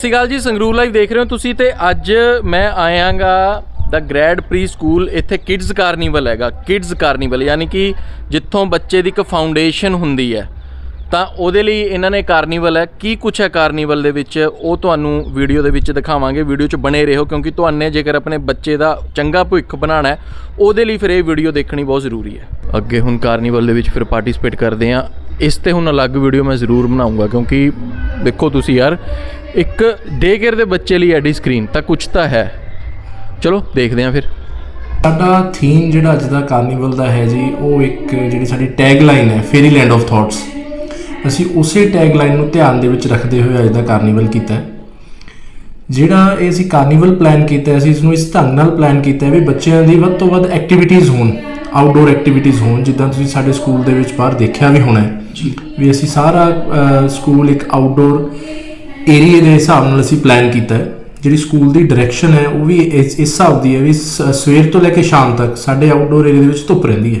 ਸਤਿ ਸ਼੍ਰੀ ਅਕਾਲ ਜੀ, ਸੰਗਰੂਰ ਲਾਈਵ ਦੇਖ ਰਹੇ ਹੋ ਤੁਸੀਂ ਤੇ ਅੱਜ ਮੈਂ ਆਇਆਂਗਾ ਦਾ ਗ੍ਰੈਡ ਪ੍ਰੀ ਸਕੂਲ ਇੱਥੇ ਕਿਡਜ਼ ਕਾਰਨੀਵਲ ਹੈਗਾ ਕਿਡਜ਼ ਕਾਰਨੀਵਲ ਯਾਨੀ ਕਿ ਜਿੱਥੋਂ ਬੱਚੇ ਦੀ ਇੱਕ ਫਾਊਂਡੇਸ਼ਨ ਹੁੰਦੀ ਹੈ। ਤਾਂ ਉਹਦੇ ਲਈ ਇਹਨਾਂ ਨੇ ਕਾਰਨੀਵਲ ਹੈ। ਕੀ ਕੁਛ ਹੈ ਕਾਰਨੀਵਲ ਦੇ ਵਿੱਚ? ਉਹ ਤੁਹਾਨੂੰ ਵੀਡੀਓ ਦੇ ਵਿੱਚ ਦਿਖਾਵਾਂਗੇ। ਵੀਡੀਓ 'ਚ ਬਣੇ ਰਹੋ, ਕਿਉਂਕਿ ਤੁਹਾਨੂੰ ਜੇਕਰ ਆਪਣੇ ਬੱਚੇ ਦਾ ਚੰਗਾ ਭਵਿੱਖ ਬਣਾਉਣਾ ਹੈ, ਉਹਦੇ ਲਈ ਫਿਰ ਇਹ ਵੀਡੀਓ ਦੇਖਣੀ ਬਹੁਤ ਜ਼ਰੂਰੀ ਹੈ। ਅੱਗੇ ਹੁਣ ਕਾਰਨੀਵਲ ਦੇ ਵਿੱਚ ਫਿਰ ਪਾਰਟਿਸਿਪੇਟ ਕਰਦੇ ਆ ਇਸ ਤੇ ਹੁਣ ਅਲੱਗ ਵੀਡੀਓ ਮੈਂ ਜ਼ਰੂਰ ਬਣਾਉਂਗਾ, ਕਿਉਂਕਿ ਦੇਖੋ ਤੁਸੀਂ ਯਾਰ, ਇੱਕ ਡੇ ਕੇਅਰ ਦੇ ਬੱਚੇ ਲਈ ਐਡੀ ਸਕਰੀਨ ਤਾਂ ਕੁਝ ਤਾਂ ਹੈ। ਚਲੋ, ਦੇਖਦੇ ਆ ਫਿਰ। ਸਾਡਾ ਥੀਮ ਜਿਹੜਾ ਅੱਜ ਦਾ ਕਾਰਨੀਵਲ ਦਾ ਹੈ ਜੀ, ਉਹ ਇੱਕ ਜਿਹੜੀ ਸਾਡੀ ਟੈਗ ਲਾਈਨ ਹੈ ਫੇਰੀ ਲੈਂਡ ਆਫ ਥਾਟਸ ਅਸੀਂ ਉਸੇ ਟੈਗ ਲਾਈਨ ਨੂੰ ਧਿਆਨ ਦੇ ਵਿੱਚ ਰੱਖਦੇ ਹੋਏ ਅੱਜ ਦਾ ਕਾਰਨੀਵਲ ਕੀਤਾ ਹੈ। ਜਿਹੜਾ ਇਹ ਅਸੀਂ ਕਾਰਨੀਵਲ ਪਲਾਨ ਕੀਤਾ ਅਸੀਂ ਇਸ ਨੂੰ ਇਸ ਢੰਗ ਨਾਲ ਪਲਾਨ ਕੀਤਾ ਵੀ ਬੱਚਿਆਂ ਦੀ ਵੱਧ ਤੋਂ ਵੱਧ ਐਕਟੀਵਿਟੀਜ਼ ਹੋਣ ਆਊਟਡੋਰ ਐਕਟੀਵਿਟੀਜ਼ ਹੋਣ ਜਿੱਦਾਂ ਤੁਸੀਂ ਸਾਡੇ ਸਕੂਲ ਦੇ ਵਿੱਚ ਬਾਹਰ ਦੇਖਿਆ ਵੀ ਹੋਣਾ ਹੈ। ਵੀ ਅਸੀਂ ਸਾਰਾ ਸਕੂਲ ਇੱਕ ਆਊਟਡੋਰ ਏਰੀਆ ਦੇ ਹਿਸਾਬ ਨਾਲ ਅਸੀਂ ਪਲਾਨ ਕੀਤਾ ਹੈ। ਜਿਹੜੀ ਸਕੂਲ ਦੀ ਡਾਇਰੈਕਸ਼ਨ ਹੈ ਉਹ ਵੀ ਇਸ ਹਿਸਾਬ ਦੀ ਹੈ ਵੀ ਸਵੇਰ ਤੋਂ ਲੈ ਕੇ ਸ਼ਾਮ ਤੱਕ ਸਾਡੇ ਆਊਟਡੋਰ ਏਰੀਆ ਦੇ ਵਿੱਚ ਧੁੱਪ ਰਹਿੰਦੀ ਹੈ।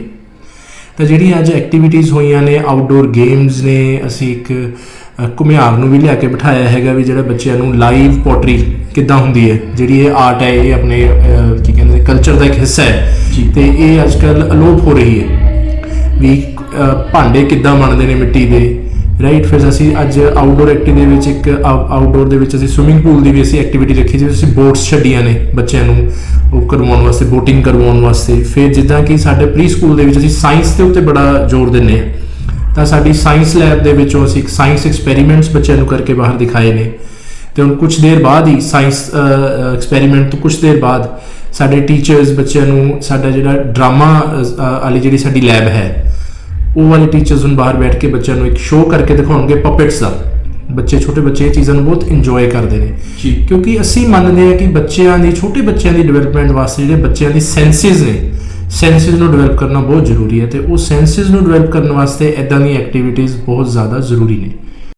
ਤਾਂ ਜਿਹੜੀਆਂ ਅੱਜ ਐਕਟੀਵਿਟੀਜ਼ ਹੋਈਆਂ ਨੇ ਆਊਟਡੋਰ ਗੇਮਸ ਨੇ ਅਸੀਂ ਇੱਕ ਘੁਮਿਆਰ ਨੂੰ ਵੀ ਲਿਆ ਕੇ ਬਿਠਾਇਆ ਹੈਗਾ ਵੀ ਜਿਹੜਾ ਬੱਚਿਆਂ ਨੂੰ ਲਾਈਵ ਪੋਟਰੀ ਕਿੱਦਾਂ ਹੁੰਦੀ ਹੈ ਜਿਹੜੀ ਇਹ ਆਰਟ ਹੈ ਇਹ ਆਪਣੇ ਕੀ ਕਹਿੰਦੇ ਕਲਚਰ ਦਾ ਇੱਕ ਹਿੱਸਾ ਹੈ। ਤੇ ਇਹ ਅੱਜ ਕੱਲ ਅਲੋਪ ਹੋ ਰਹੀ ਹੈ ਵੀ ਭਾਂਡੇ ਕਿੱਦਾਂ ਬਣਦੇ ਨੇ ਮਿੱਟੀ ਦੇ ਰਾਈਟ ਫਿਰ ਅਸੀਂ ਅੱਜ ਆਊਟਡੋਰ ਐਕਟੀਵਿਟੀ ਦੇ ਵਿੱਚ ਇੱਕ ਆਊਟਡੋਰ ਦੇ ਵਿੱਚ ਅਸੀਂ ਸਵਿਮਿੰਗ ਪੂਲ ਦੀ ਵੀ ਅਸੀਂ ਐਕਟੀਵਿਟੀ ਰੱਖੀ ਜਿਹਦੇ ਅਸੀਂ ਬੋਟਸ ਛੱਡੀਆਂ ਨੇ ਬੱਚਿਆਂ ਨੂੰ ਉਹ ਕਰਵਾਉਣ ਵਾਸਤੇ ਬੋਟਿੰਗ ਕਰਵਾਉਣ ਵਾਸਤੇ। ਫਿਰ ਜਿੱਦਾਂ ਕਿ ਸਾਡੇ ਪ੍ਰੀ ਸਕੂਲ ਦੇ ਵਿੱਚ ਅਸੀਂ ਸਾਇੰਸ ਦੇ ਉੱਤੇ ਬੜਾ ਜ਼ੋਰ ਦਿੰਦੇ ਹਾਂ। ਤਾਂ ਸਾਡੀ ਸਾਇੰਸ ਲੈਬ ਦੇ ਵਿੱਚੋਂ ਅਸੀਂ ਇੱਕ ਸਾਇੰਸ ਐਕਸਪੈਰੀਮੈਂਟਸ ਬੱਚਿਆਂ ਨੂੰ ਕਰਕੇ ਬਾਹਰ ਦਿਖਾਏ ਨੇ। ਤੇ ਹੁਣ ਕੁਝ ਦੇਰ ਬਾਅਦ ਹੀ ਸਾਇੰਸ ਐਕਸਪੈਰੀਮੈਂਟ ਤੋਂ ਕੁਝ ਦੇਰ ਬਾਅਦ ਸਾਡੇ ਟੀਚਰਸ ਬੱਚਿਆਂ ਨੂੰ ਸਾਡਾ ਜਿਹੜਾ ਡਰਾਮਾ ਵਾਲੀ ਜਿਹੜੀ ਸਾਡੀ ਲੈਬ ਹੈ ਉਹ ਵਾਲੇ ਟੀਚਰਸ ਹੁਣ ਬਾਹਰ ਬੈਠ ਕੇ ਬੱਚਿਆਂ ਨੂੰ ਇੱਕ ਸ਼ੋਅ ਕਰਕੇ ਦਿਖਾਉਣਗੇ ਪਪੇਟਸ ਦਾ। ਬੱਚੇ ਛੋਟੇ ਬੱਚੇ ਇਹ ਚੀਜ਼ਾਂ ਨੂੰ ਬਹੁਤ ਇੰਜੋਏ ਕਰਦੇ ਨੇ। ਕਿਉਂਕਿ ਅਸੀਂ ਮੰਨਦੇ ਹਾਂ ਕਿ ਬੱਚਿਆਂ ਦੀ ਛੋਟੇ ਬੱਚਿਆਂ ਦੀ ਡਿਵੈਲਪਮੈਂਟ ਵਾਸਤੇ ਜਿਹੜੇ ਬੱਚਿਆਂ ਦੀ ਸੈਂਸਿਸ ਨੇ ਸੈਂਸਿਸ ਨੂੰ ਡਿਵੈਲਪ ਕਰਨਾ ਬਹੁਤ ਜ਼ਰੂਰੀ ਹੈ ਤੇ ਉਹ ਸੈਂਸਿਸ ਨੂੰ ਡਿਵੈਲਪ ਕਰਨ ਵਾਸਤੇ ਇਦਾਂ ਦੀਆਂ ਐਕਟੀਵਿਟੀਜ਼ ਬਹੁਤ ਜ਼ਿਆਦਾ ਜ਼ਰੂਰੀ ਨੇ।